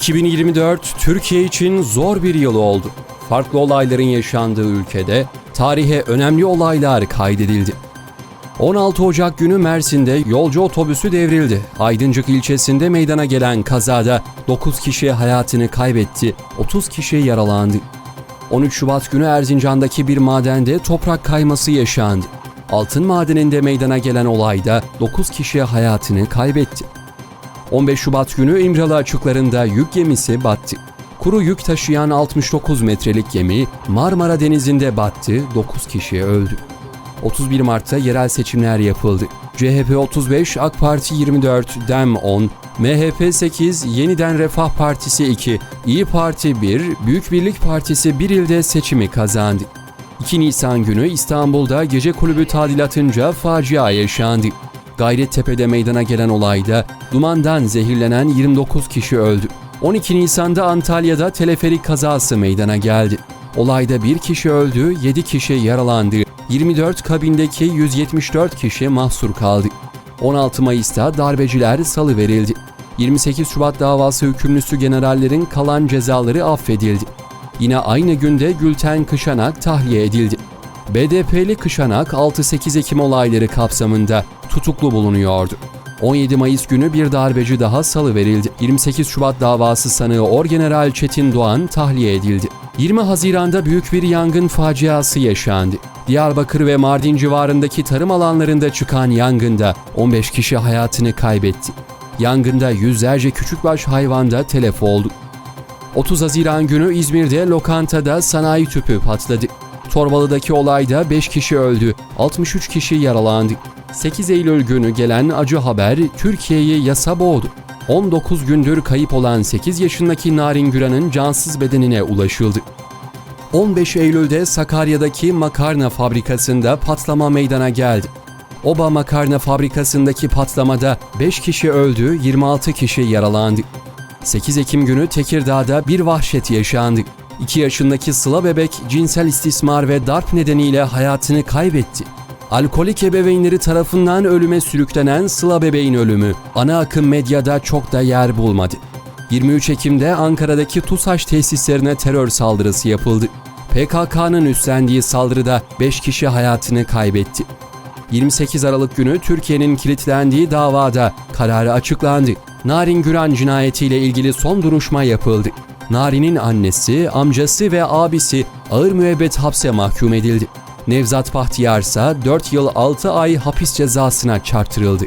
2024 Türkiye için zor bir yıl oldu. Farklı olayların yaşandığı ülkede tarihe önemli olaylar kaydedildi. 16 Ocak günü Mersin'de yolcu otobüsü devrildi. Aydıncık ilçesinde meydana gelen kazada 9 kişi hayatını kaybetti, 30 kişi yaralandı. 13 Şubat günü Erzincan'daki bir madende toprak kayması yaşandı. Altın madeninde meydana gelen olayda 9 kişi hayatını kaybetti. 15 Şubat günü İmralı açıklarında yük gemisi battı. Kuru yük taşıyan 69 metrelik gemi Marmara Denizi'nde battı, 9 kişi öldü. 31 Mart'ta yerel seçimler yapıldı. CHP 35, AK Parti 24, DEM 10, MHP 8, Yeniden Refah Partisi 2, İyi Parti 1, Büyük Birlik Partisi 1 ilde seçimi kazandı. 2 Nisan günü İstanbul'da gece kulübü tadilatınca facia yaşandı. Gayrettepe'de meydana gelen olayda dumandan zehirlenen 29 kişi öldü. 12 Nisan'da Antalya'da teleferik kazası meydana geldi. Olayda bir kişi öldü, 7 kişi yaralandı. 24 kabindeki 174 kişi mahsur kaldı. 16 Mayıs'ta darbeciler salı verildi. 28 Şubat davası hükümlüsü generallerin kalan cezaları affedildi. Yine aynı günde Gülten Kışanak tahliye edildi. BDP'li Kışanak 6-8 Ekim olayları kapsamında tutuklu bulunuyordu. 17 Mayıs günü bir darbeci daha salı verildi. 28 Şubat davası sanığı Orgeneral Çetin Doğan tahliye edildi. 20 Haziran'da büyük bir yangın faciası yaşandı. Diyarbakır ve Mardin civarındaki tarım alanlarında çıkan yangında 15 kişi hayatını kaybetti. Yangında yüzlerce küçükbaş hayvan da telef oldu. 30 Haziran günü İzmir'de lokantada sanayi tüpü patladı. Torbalı'daki olayda 5 kişi öldü, 63 kişi yaralandı. 8 Eylül günü gelen acı haber Türkiye'yi yasa boğdu. 19 gündür kayıp olan 8 yaşındaki Narin Güran'ın cansız bedenine ulaşıldı. 15 Eylül'de Sakarya'daki makarna fabrikasında patlama meydana geldi. Oba makarna fabrikasındaki patlamada 5 kişi öldü, 26 kişi yaralandı. 8 Ekim günü Tekirdağ'da bir vahşet yaşandı. 2 yaşındaki Sıla bebek cinsel istismar ve darp nedeniyle hayatını kaybetti. Alkolik ebeveynleri tarafından ölüme sürüklenen Sıla bebeğin ölümü ana akım medyada çok da yer bulmadı. 23 Ekim'de Ankara'daki TUSAŞ tesislerine terör saldırısı yapıldı. PKK'nın üstlendiği saldırıda 5 kişi hayatını kaybetti. 28 Aralık günü Türkiye'nin kilitlendiği davada kararı açıklandı. Narin Güran cinayetiyle ilgili son duruşma yapıldı. Narin'in annesi, amcası ve abisi ağır müebbet hapse mahkum edildi. Nevzat Bahtiyar ise 4 yıl 6 ay hapis cezasına çarptırıldı.